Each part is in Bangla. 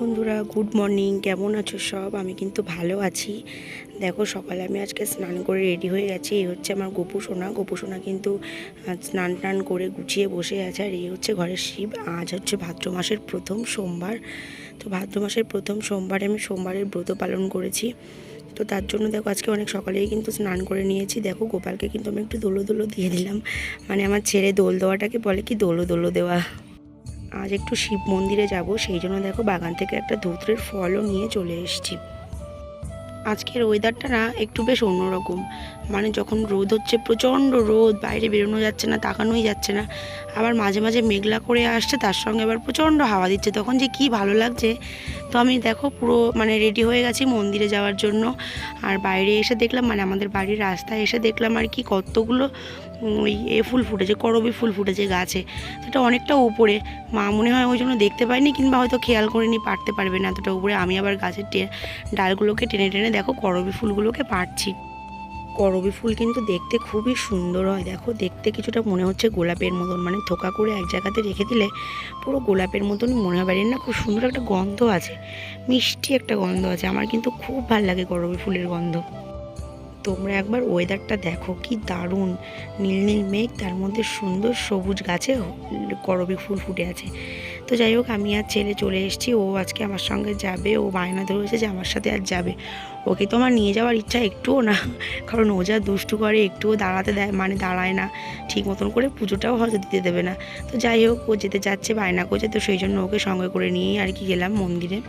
বন্ধুরা গুড মর্নিং কেমন আছো সব? আমি কিন্তু ভালো আছি। দেখো, সকালে আমি আজকে স্নান করে রেডি হয়ে গেছি। এই হচ্ছে আমার গোপু সোনা। গোপু সোনা কিন্তু স্নান টান করে গুছিয়ে বসে আছে। আর এই হচ্ছে ঘরের শিব। আজ হচ্ছে ভাদ্র মাসের প্রথম সোমবার। তো ভাদ্র মাসের প্রথম সোমবারে আমি সোমবারের ব্রত পালন করেছি। তো তার জন্য দেখো, আজকে অনেক সকালেই কিন্তু স্নান করে নিয়েছি। দেখো, গোপালকে কিন্তু আমি একটু দোলো দোলো দিয়ে দিলাম। মানে আমার ছেলে দোল দেওয়াটাকে বলে কি, দোলো দোলো দেওয়া। আজ একটু শিব মন্দিরে যাব, সেই জন্য দেখো বাগান থেকে একটা ধুতরের ফলও নিয়ে চলে এসেছি। আজকের ওয়েদারটা না একটু বেশ অন্যরকম। মানে যখন রোদ হচ্ছে, প্রচণ্ড রোদ, বাইরে বেরোনো যাচ্ছে না, তাকানোই যাচ্ছে না। আবার মাঝে মাঝে মেঘলা করে আসছে, তার সঙ্গে আবার প্রচণ্ড হাওয়া দিচ্ছে। তখন যে কি ভালো লাগছে। তো আমি দেখো পুরো মানে রেডি হয়ে গেছি মন্দিরে যাওয়ার জন্য। আর বাইরে এসে দেখলাম মানে আমাদের বাড়ির রাস্তায় এসে দেখলাম আর কি কতগুলো ওই এ ফুল ফুটেছে, করবি ফুল ফুটেছে গাছে। সেটা অনেকটা উপরে। মা মনে হয় ওই জন্য দেখতে পাইনি কিংবা হয়তো খেয়াল করিনি, পারতে পারবে না এতটা উপরে। আমি আবার গাছের ডালগুলোকে টেনে টেনে দেখো, করবি ফুলগুলোকে পারছি। করবি ফুল কিন্তু দেখতে খুবই সুন্দর হয়। দেখো, দেখতে কিছুটা মনে হচ্ছে গোলাপের মতন। মানে থোকা করে এক জায়গাতে রেখে দিলে পুরো গোলাপের মতনই মনে আর না খুব সুন্দর একটা গন্ধ আছে। মিষ্টি একটা গন্ধ আছে। আমার কিন্তু খুব ভালো লাগে করবি ফুলের গন্ধ। তোমরা একবার ওয়েদারটা দেখো, কি দারুণ। নীল নীল মেঘ, তার মধ্যে সুন্দর সবুজ গাছে করবি ফুল ফুটে আছে। তো যাই হোক, আমি আর ছেলে চলে এসেছি। ও আজকে আমার সঙ্গে যাবে। ও বায়না ধরেছে যে আমার সাথে আর যাবে। ওকে তো আমার নিয়ে যাওয়ার ইচ্ছা একটুও না। কারণ ও যা দুষ্টু করে, একটুও দাঁড়াতে দেয় মানে দাঁড়ায় না। ঠিক মতন করে পুজোটাও হয়তো দিতে দেবে না। তো যাই হোক, ও যেতে যাচ্ছে বায়না করছে। তো সেই জন্য ওকে সঙ্গে করে নিয়েই আর কি গেলাম মন্দিরে।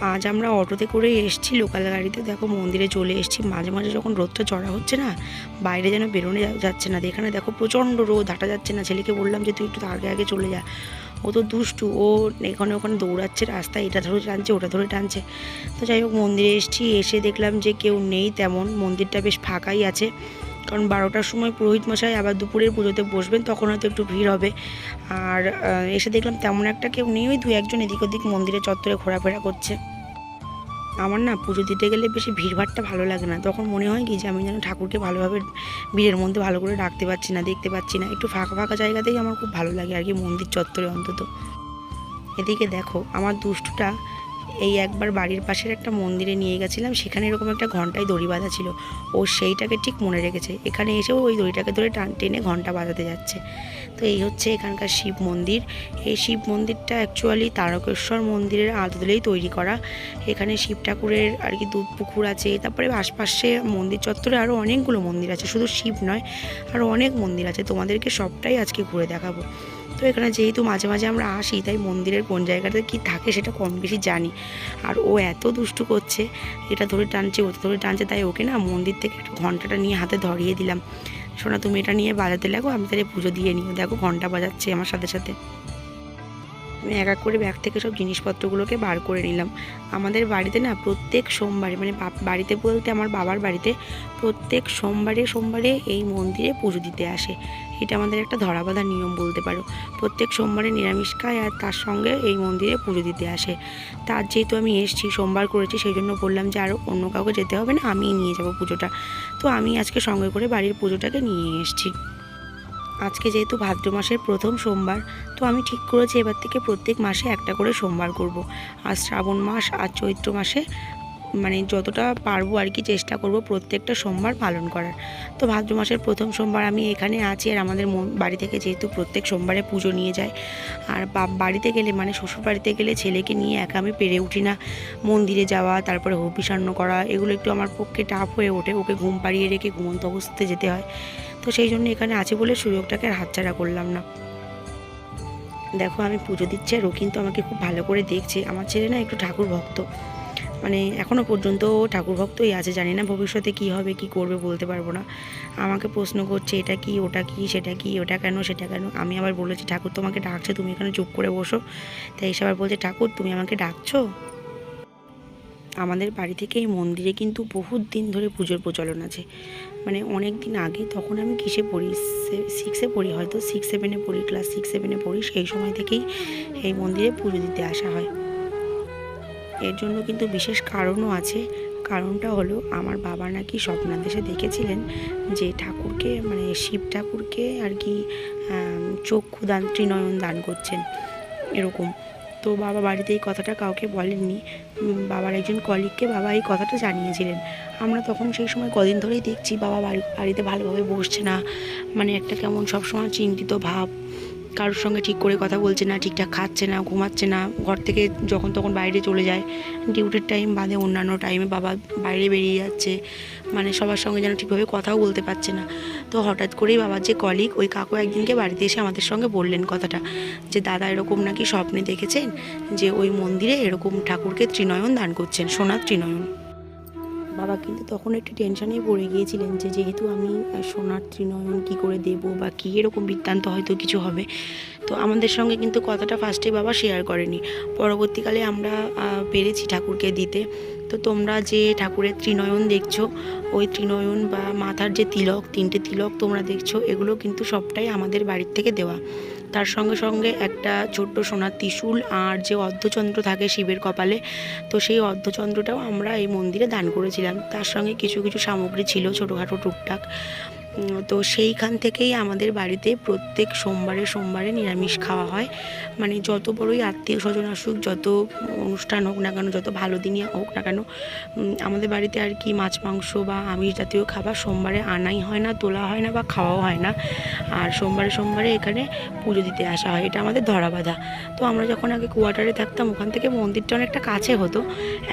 আজ আমরা অটোতে করে এসেছি লোকাল গাড়িতে। দেখো, মন্দিরে চলে এসেছি। মাঝে মাঝে যখন রোদটা চড়া হচ্ছে না, বাইরে যেন বেরোনো যাচ্ছে না। এখানে দেখো প্রচণ্ড রোদ, হাঁটা যাচ্ছে না। ছেলেকে বললাম যে, তুই একটু আগে আগে চলে যা। ও তো দুষ্টু, ও এখানে ওখানে দৌড়াচ্ছে রাস্তায়, এটা ধরে টানছে, ওটা ধরে টানছে। তো যাই হোক, মন্দিরে এসেছি, এসে দেখলাম যে কেউ নেই তেমন, মন্দিরটা বেশ ফাঁকাই আছে। কারণ বারোটার সময় পুরোহিত মশাই আবার দুপুরের পুজোতে বসবেন, তখন হয়তো একটু ভিড় হবে। আর এসে দেখলাম তেমন একটা কেউ নেই, ওই দু একজন এদিক ওদিক মন্দিরে চত্বরে ঘোরাফেরা করছে। আমার না পুজো দিতে গেলে বেশি ভিড়ভাড়টা ভালো লাগে না। তখন মনে হয় কি যে আমি যেন ঠাকুরকে ভালোভাবে ভিড়ের মধ্যে ভালো করে রাখতে পারছি না, দেখতে পাচ্ছি না। একটু ফাঁকা ফাঁকা জায়গাতেই আমার খুব ভালো লাগে আর কি মন্দির চত্বরে অন্তত। এদিকে দেখো, আমার দুষ্টুটা এই একবার বাড়ির পাশের একটা মন্দিরে নিয়ে গেছিলাম, সেখানে এরকম একটা ঘন্টায় দড়ি বাঁধা ছিল। ও সেইটাকে ঠিক মনে রেখেছে। এখানে এসেও ওই দড়িটাকে ধরে টান টেনে ঘণ্টা বাজাতে যাচ্ছে। তো এই হচ্ছে এখানকার শিব মন্দির। এই শিব মন্দিরটা অ্যাকচুয়ালি তারকেশ্বর মন্দিরের আদলেই তৈরি করা। এখানে শিব ঠাকুরের আর কি দুধ পুকুর আছে, তারপরে আশপাশে মন্দির চত্বরে আরও অনেকগুলো মন্দির আছে। শুধু শিব নয় আরও অনেক মন্দির আছে। তোমাদেরকে সবটাই আজকে ঘুরে দেখাবো। তো এখানে যেহেতু মাঝে মাঝে আমরা আসি, তাই মন্দিরের কোন জায়গাতে কি থাকে সেটা কম বেশি জানি। আর ও এত দুষ্টু করছে, এটা ধরে টানছে, ওটা ধরে টানছে, তাই ওকে না মন্দির থেকে একটু ঘন্টাটা নিয়ে হাতে ধরিয়ে দিলাম। শোনা তুমি এটা নিয়ে বাজাতে লাগো, আমি তাহলে পুজো দিয়ে নিও দেখো ঘণ্টা বাজাচ্ছে আমার সাথে সাথে। এক এক করে ব্যাগ থেকে সব জিনিসপত্রগুলোকে বার করে নিলাম। আমাদের বাড়িতে না প্রত্যেক সোমবারে মানে বাড়িতে বলতে আমার বাবার বাড়িতে প্রত্যেক সোমবারে সোমবারে এই মন্দিরে পুজো দিতে আসে। এটা আমাদের একটা ধরাবাঁধা নিয়ম বলতে পারো। প্রত্যেক সোমবারে নিরামিষ খায় আর তার সঙ্গে এই মন্দিরে পুজো দিতে আসে। তার যেহেতু আমি এসেছি, সোমবার করেছি, সেই জন্য বললাম যে আরও অন্য কাউকে যেতে হবে না, আমিই নিয়ে যাব পুজোটা। তো আমি আজকে সঙ্গে করে বাড়ির পুজোটাকে নিয়ে এসেছি। আজকে যেহেতু ভাদ্র মাসের প্রথম সোমবার, তো আমি ঠিক করেছি এবার থেকে প্রত্যেক মাসে একটা করে সোমবার করব। আর শ্রাবণ মাস আর চৈত্র মাসে মানে যতটা পারব আর কি চেষ্টা করব প্রত্যেকটা সোমবার পালন করার। তো ভাদ্র মাসের প্রথম সোমবার আমি এখানে আছি আর আমাদের বাড়ি থেকে যেহেতু প্রত্যেক সোমবারে পুজো নিয়ে যায়। আর বাড়িতে গেলে মানে শ্বশুর বাড়িতে গেলে ছেলেকে নিয়ে একা আমি পেরে উঠি না। মন্দিরে যাওয়া, তারপরে হবিষান্ন করা, এগুলো একটু আমার পক্ষে টাফ হয়ে ওঠে। ওকে ঘুম পাড়িয়ে রেখে ঘুমন্ত অবস্থাতে যেতে হয়। তো সেই জন্য এখানে আছে বলে সুযোগটাকে আর হাতছাড়া করলাম না। দেখো আমি পুজো দিচ্ছি আর ও কিন্তু আমাকে খুব ভালো করে দেখছে। আমার ছেলে না একটু ঠাকুর ভক্ত। মানে এখনও পর্যন্ত ঠাকুর ভক্তই আছে। জানি না ভবিষ্যতে কি হবে, কি করবে বলতে পারব না। আমাকে প্রশ্ন করছে, এটা কি, ওটা কি, সেটা কি, ওটা কেন, সেটা কেন? আমি আবার বলেছি, ঠাকুর তোমাকে ডাকছে, তুমি এখানে চুপ করে বসো। তাই এসে আবার বলছে, ঠাকুর, তুমি আমাকে ডাকছো? আমাদের বাড়ি থেকে এই মন্দিরে কিন্তু বহুত দিন ধরে পুজোর প্রচলন আছে। মানে অনেক দিন আগে তখন আমি কিসে পড়ি? সিক্সে পড়ি হয়তো সিক্স সেভেনে পড়ি ক্লাস সিক্স সেভেনে পড়ি, সেই সময় থেকেই এই মন্দিরে পুজো দিতে আসা হয়। এর জন্য কিন্তু বিশেষ কারণও আছে। কারণটা হলো আমার বাবা নাকি স্বপ্নাদেশে দেখেছিলেন যে ঠাকুরকে মানে শিব ঠাকুরকে আর কি চক্ষু দান ত্রিনয়ন দান করছেন, এরকম। তো বাবা বাড়িতে এই কথাটা কাউকে বলেননি। বাবার একজন কলিগকে বাবা এই কথাটা জানিয়েছিলেন। আমরা তখন সেই সময় কদিন ধরেই দেখছি বাবা বাড়ি, বাড়িতে ভালোভাবে বসছে না। মানে একটা কেমন সবসময় চিন্তিত ভাব। কারোর সঙ্গে ঠিক করে কথা বলছে না, ঠিকঠাক খাচ্ছে না, ঘুমাচ্ছে না। ঘর থেকে যখন তখন বাইরে চলে যায়। ডিউটির টাইম বাদে অন্যান্য টাইমে বাবা বাইরে বেরিয়ে যাচ্ছে। মানে সবার সঙ্গে যেন ঠিকভাবে কথাও বলতে পারছে না। তো হঠাৎ করেই বাবার যে কলিগ ওই কাকু একদিনকে বাড়িতে এসে আমাদের সঙ্গে বললেন কথাটা, যে দাদা এরকম নাকি স্বপ্নে দেখেছেন যে ওই মন্দিরে এরকম ঠাকুরকে ত্রিনয়ন দান করছেন, সোনার ত্রিনয়ন। বাবা কিন্তু তখন একটু টেনশনেই পড়ে গিয়েছিলেন যে যেহেতু আমি সোনার ত্রিনয়ন কী করে দেব বা কী এরকম বৃত্তান্ত হয়তো কিছু হবে। তো আমাদের সঙ্গে কিন্তু কথাটা ফার্স্টে বাবা শেয়ার করেনি। পরবর্তীকালে আমরা পেরেছি ঠাকুরকে দিতে। তো তোমরা যে ঠাকুরের ত্রিনয়ন দেখছ, ওই ত্রিনয়ন বা মাথার যে তিলক, তিনটে তিলক তোমরা দেখছ, এগুলো কিন্তু সবটাই আমাদের বাড়ির থেকে দেওয়া। তার সঙ্গে সঙ্গে একটা ছোট্ট সোনার ত্রিশূল আর যে অর্ধচন্দ্র থাকে শিবের কপালে, তো সেই অর্ধচন্দ্রটাও আমরা এই মন্দিরে দান করেছিলাম। তার সঙ্গে কিছু কিছু সামগ্রী ছিল, ছোটোখাটো টুকটাক। তো সেইখান থেকেই আমাদের বাড়িতে প্রত্যেক সোমবারে সোমবারে নিরামিষ খাওয়া হয়। মানে যত বড়ই আত্মীয় স্বজন আসুক, যত অনুষ্ঠান হোক না কেন, যত ভালো দিনই হোক না কেন আমাদের বাড়িতে আর কি মাছ, মাংস বা আমিষ জাতীয় খাবার সোমবারে আনাই হয় না, তোলা হয় না বা খাওয়াও হয় না। আর সোমবারে সোমবারে এখানে পুজো দিতে আসা হয়। এটা আমাদের ধরা বাঁধা তো আমরা যখন আগে কোয়ার্টারে থাকতাম, ওখান থেকে মন্দিরটা অনেকটা কাছে হতো।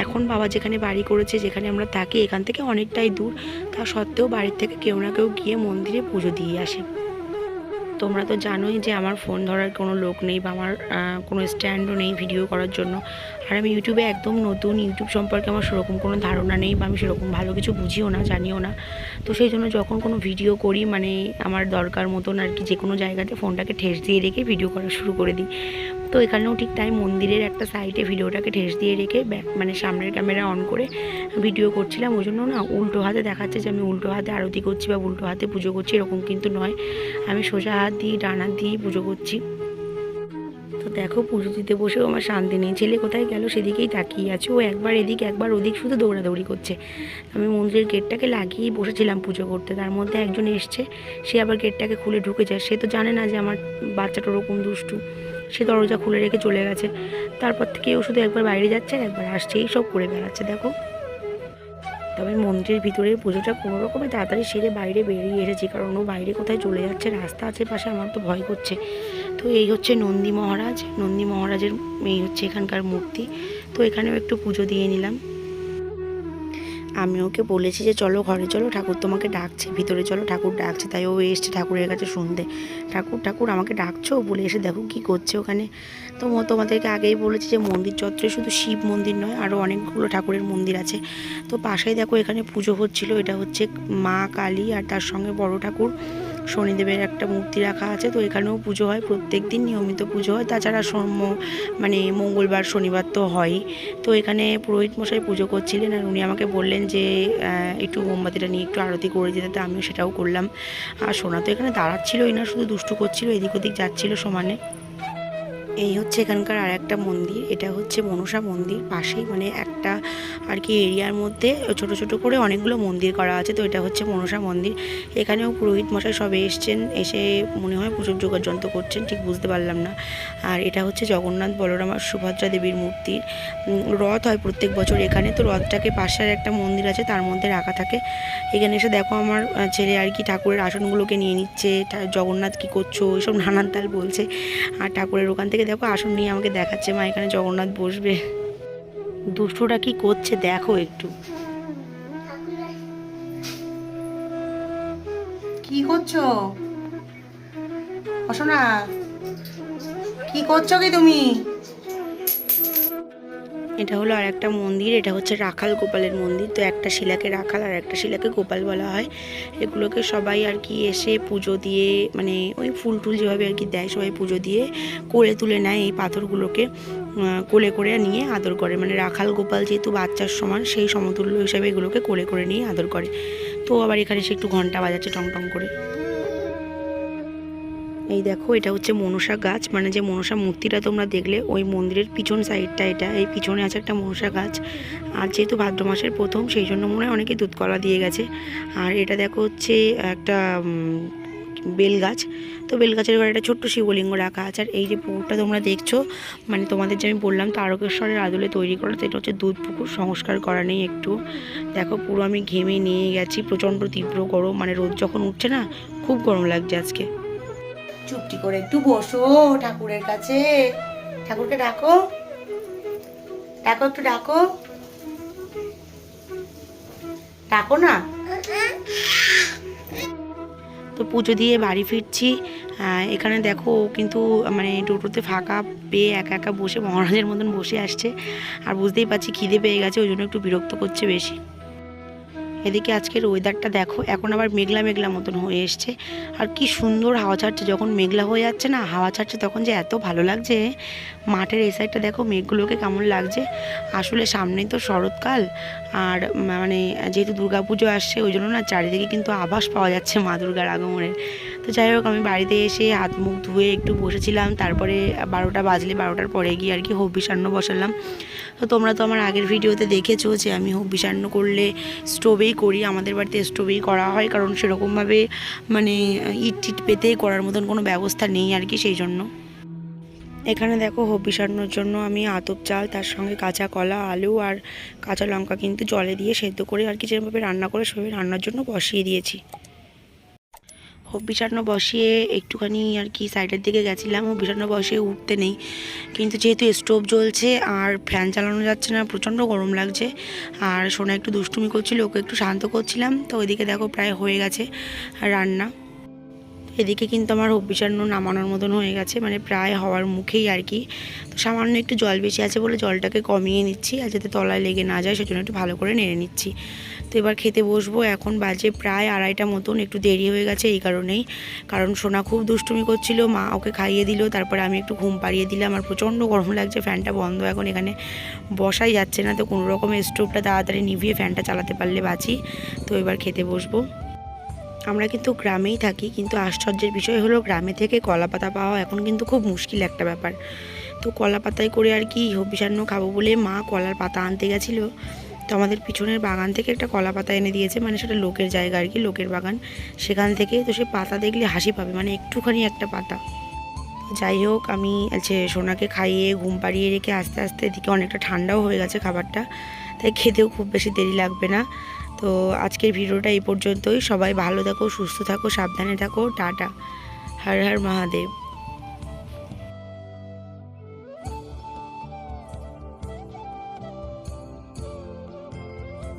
এখন বাবা যেখানে বাড়ি করেছে, যেখানে আমরা থাকি, এখান থেকে অনেকটাই দূর। তা সত্ত্বেও বাড়ির থেকে কেউ না কেউ গিয়ে মন্দিরে পুজো দিয়ে আসে। তোমরা তো জানোই যে আমার ফোন ধরার কোনো লোক নেই বা আমার কোনো স্ট্যান্ডও নেই ভিডিও করার জন্য। আর আমি ইউটিউবে একদম নতুন ইউটিউব সম্পর্কে আমার সেরকম কোনো ধারণা নেই বা আমি সেরকম ভালো কিছু বুঝিও না, জানিও না। তো সেই জন্য যখন কোনো ভিডিও করি মানে আমার দরকার মতন আর কি যে কোনো জায়গাতে ফোনটাকে ঠেস দিয়ে রেখে ভিডিও করা শুরু করে দিই। তো এখানেও ঠিক তাই মন্দিরের একটা সাইডে ভিডিওটাকে ঠেস দিয়ে রেখে মানে সামনের ক্যামেরা অন করে ভিডিও করছিলাম। ওই জন্য না উল্টো হাতে দেখাচ্ছে যে আমি উল্টো হাতে আরতি করছি বা উল্টো হাতে পুজো করছি, এরকম কিন্তু নয়। আমি সোজা হাত দিয়ে, ডান দিয়েই পুজো করছি। তো দেখো পুজো দিতে বসেও আমার শান্তি নেই। ছেলে কোথায় গেল? সেদিকেই তাকিয়ে আছে। ও একবার এদিক, একবার ওদিক শুধু দৌড়াদৌড়ি করছে। আমি মন্দিরের গেটটাকে লাগিয়েই বসেছিলাম পুজো করতে। তার মধ্যে একজন এসছে। সে আবার গেটটাকে খুলে ঢুকে যায়। সে তো জানে না যে আমার বাচ্চাটা ওরকম দুষ্টু। সে দরজা খুলে রেখে চলে গেছে। তারপর থেকে ও শুধু একবার বাইরে যাচ্ছে আর একবার আসছে, এই সব করে বেড়াচ্ছে, দেখো। তবে মন্দিরের ভিতরে পুজোটা কোনো রকমে তাড়াতাড়ি সেরে বাইরে বেরিয়ে এসেছে, কারণ ও বাইরে কোথায় চলে যাচ্ছে, রাস্তা আছে পাশে, আমার তো ভয় করছে। তো এই হচ্ছে নন্দী মহারাজ, নন্দী মহারাজের এই হচ্ছে এখানকার মূর্তি। তো এখানেও একটু পুজো দিয়ে নিলাম। আমি ওকে বলেছি যে, চলো ঘরে, চলো, ঠাকুর তোমাকে ডাকছে, ভিতরে চলো, ঠাকুর ডাকছে। তাই ও এসছে ঠাকুরের কাছে শুনতে। ঠাকুর ঠাকুর আমাকে ডাকছো? বলে এসে দেখো কি করছে ওখানে। তো তোমাদেরকে আগেই বলেছি যে, মন্দির চত্বরে শুধু শিব মন্দির নয় আরও অনেকগুলো ঠাকুরের মন্দির আছে। তো পাশেই দেখো এখানে পুজো হচ্ছিল, এটা হচ্ছে মা কালী আর তার সঙ্গে বড় ঠাকুর। শনিদেবের একটা মূর্তি রাখা আছে, তো এখানেও পুজো হয়, প্রত্যেক দিন নিয়মিত পুজো হয়। তাছাড়া সোম মানে মঙ্গলবার, শনিবার তো হয়ই। তো এখানে পুরোহিত মশাই পুজো করছিলেন আর উনি আমাকে বললেন যে একটু মোমবাতিটা নিয়ে একটু আরতি করে দিতে তো আমিও সেটাও করলাম। আর সোনা তো এখানে দাঁড়াচ্ছিলই না, শুধু দুষ্টু করছিল, এদিক ওদিক যাচ্ছিল সমানে। এই হচ্ছে এখানকার আর একটা মন্দির, এটা হচ্ছে মনসা মন্দির পাশেই মানে একটা আর কি এরিয়ার মধ্যে ছোট ছোট করে অনেকগুলো মন্দির করা আছে, তো এটা হচ্ছে মনসা মন্দির। এখানেও পুরোহিত মশাই সবে এসছেন, এসে মনে হয় পুজোর যোগার যন্ত্র করছেন, ঠিক বুঝতে পারলাম না। আর এটা হচ্ছে জগন্নাথ বলরাম আর সুভদ্রা দেবীর মূর্তির রথ হয় প্রত্যেক বছর এখানে, তো রথটাকে পাশের একটা মন্দির আছে, তার মধ্যে রাখা থাকে। এখানে এসে দেখো আমার ছেলে আর কি ঠাকুরের আসনগুলোকে নিয়ে নিচ্ছে জগন্নাথ কি করছ এইসব নানান তাল বলছে। আর ঠাকুরের ওখান থেকে দেখো, আসন নিয়ে আমাকে দেখাচ্ছে, মা এখানে জগন্নাথ বসবে। দুষ্টুটা কি করছে দেখো একটু। কি করছ? অসনা, কি করছ কি তুমি? এটা হলো আর একটা মন্দির, এটা হচ্ছে রাখাল গোপালের মন্দির। তো একটা শিলাকে রাখাল আর একটা শিলাকে গোপাল বলা হয়। এগুলোকে সবাই আর কি এসে পুজো দিয়ে মানে ওই ফুল টুল যেভাবে আর কি দেয়, সবাই পুজো দিয়ে কোলে তুলে নেয় এই পাথরগুলোকে কোলে করে নিয়ে আদর করে। মানে রাখাল গোপাল যেহেতু বাচ্চার সমান, সেই সমতুল্য হিসাবে এগুলোকে কোলে করে নিয়ে আদর করে। তো আবার এখানে এসে একটু ঘণ্টা বাজাচ্ছে টং টং করে। এই দেখো, এটা হচ্ছে মনসা গাছ। মানে যে মনসা মূর্তিটা তোমরা দেখলে, ওই মন্দিরের পিছন সাইডটা এটা। এই পিছনে আছে একটা মনসা গাছ। আর যেহেতু ভাদ্র মাসের প্রথম, সেই জন্য মনে হয় অনেকে দুধ কলা দিয়ে গেছে। আর এটা দেখো হচ্ছে একটা বেল গাছ। তো বেল গাছের এবার একটা ছোট্ট শিবলিঙ্গ রাখা আছে। আর এই যে পুকুরটা তোমরা দেখছ মানে তোমাদের যে আমি বললাম, তারকেশ্বরের আদলে তৈরি করা, তো এটা হচ্ছে দুধ পুকুর সংস্কার করা নেই একটু। দেখো, পুরো আমি ঘেমে নিয়ে গেছি, প্রচণ্ড তীব্র গরম। মানে রোদ যখন উঠছে না, খুব গরম লাগছে আজকে। চুপটি করে একটু বসো ঠাকুরের কাছে। ঠাকুরকে ডাকো। ডাকো একটু, ডাকো। ডাকো না। তো পুজো দিয়ে বাড়ি ফিরছি। এখানে দেখো কিন্তু মানে টোটোতে ফাঁকা পেয়ে একা একা বসে মহারাজের মতন বসে আসছে। আর বুঝতেই পারছি খিদে পেয়ে গেছে, ওই জন্য একটু বিরক্ত করছে বেশি। এদিকে আজকের ওয়েদারটা দেখো, এখন আবার মেঘলা মেঘলা মতন হয়ে এসছে। আর কি সুন্দর হাওয়া ছাড়ছে, যখন মেঘলা হয়ে যাচ্ছে না, হাওয়া ছাড়ছে তখন যে এত ভালো লাগছে। মাঠের এই সাইডটা দেখো, মেঘগুলোকে কেমন লাগছে। আসলে সামনেই তো শরৎকাল, আর মানে যেহেতু দুর্গাপুজো আসছে, ওই জন্য না চারিদিকে কিন্তু আভাস পাওয়া যাচ্ছে মা দুর্গার আগমনের। তো যাই হোক, আমি বাড়িতে এসে হাত মুখ ধুয়ে একটু বসেছিলাম। তারপরে বারোটা বাজলে বারোটার পরে গিয়ে আর কি হব্বিষান্ন বসালাম। তো তোমরা তো আমার আগের ভিডিওতে দেখেছ যে আমি হব্বিষান্ন করলে স্টোভেই করি, আমাদের বাড়িতে স্টোভেই করা হয়। কারণ সেরকমভাবে মানে ইট টিট পেতেই করার মতন কোনো ব্যবস্থা নেই আর কি সেই জন্য। এখানে দেখো হব্বিষান্নর জন্য আমি আতপ চাল, তার সঙ্গে কাঁচা কলা, আলু আর কাঁচা লঙ্কা কিন্তু জলে দিয়ে সেদ্ধ করে আর কি যেভাবে রান্না করে সেভাবে রান্নার জন্য বসিয়ে দিয়েছি। হব্বিষান্ন বসিয়ে একটুখানি আর কি সাইডের দিকে গেছিলাম হব্বিষান্ন বসিয়ে উঠতে নেই। কিন্তু যেহেতু স্টোভ জ্বলছে আর ফ্যান চালানো যাচ্ছে না, প্রচণ্ড গরম লাগছে, আর সোনা একটু দুষ্টুমি করছিল, ওকে একটু শান্ত করছিলাম। তো ওইদিকে দেখো প্রায় হয়ে গেছে রান্না। এদিকে কিন্তু আমার হব্বিষান্ন নামানোর মতন হয়ে গেছে মানে প্রায় হওয়ার মুখেই আর কি। তো সামান্য একটু জল বেশি আছে বলে জলটাকে কমিয়ে নিচ্ছি, আর যাতে তলায় লেগে না যায়, সেজন্য একটু ভালো করে নেড়ে নিচ্ছি। তো এবার খেতে বসবো। এখন বাজে প্রায় আড়াইটা মতন, একটু দেরি হয়ে গেছে এই কারণেই। কারণ সোনা খুব দুষ্টুমি করছিল, মা ওকে খাইয়ে দিল, তারপরে আমি একটু ঘুম পাড়িয়ে দিলাম আর প্রচণ্ড গরম লাগছে, ফ্যানটা বন্ধ। এখন এখানে বসাই যাচ্ছে না, তো কোনো রকম স্টোভটা তাড়াতাড়ি নিভিয়ে ফ্যানটা চালাতে পারলে বাঁচি। তো এবার খেতে বসবো। আমরা কিন্তু গ্রামেই থাকি, কিন্তু আশ্চর্যের বিষয় হলো গ্রামে থেকে কলা পাতা পাওয়া এখন কিন্তু খুব মুশকিল একটা ব্যাপার। তো কলা পাতায় করে আর কি হবিষান্ন খাব বলে মা কলার পাতা আনতে গেছিল। তো আমাদের পিছনের বাগান থেকে একটা কলা পাতা এনে দিয়েছে মানে সেটা লোকের জায়গা আর কি, লোকের বাগান। সেখান থেকে তো সে পাতা দেখলে হাসি পাবে মানে একটুখানি একটা পাতা। যাই হোক, আমি আছে সোনাকে খাইয়ে ঘুম পাড়িয়ে রেখে আস্তে আস্তে এদিকে অনেকটা ঠান্ডাও হয়ে গেছে খাবারটা, তাই খেতেও খুব বেশি দেরি লাগবে না। তো আজকের ভিডিওটা এই পর্যন্তই। সবাই ভালো থাকো, সুস্থ থাকো, সাবধানে থাকো। টাটা। হর হর মহাদেব।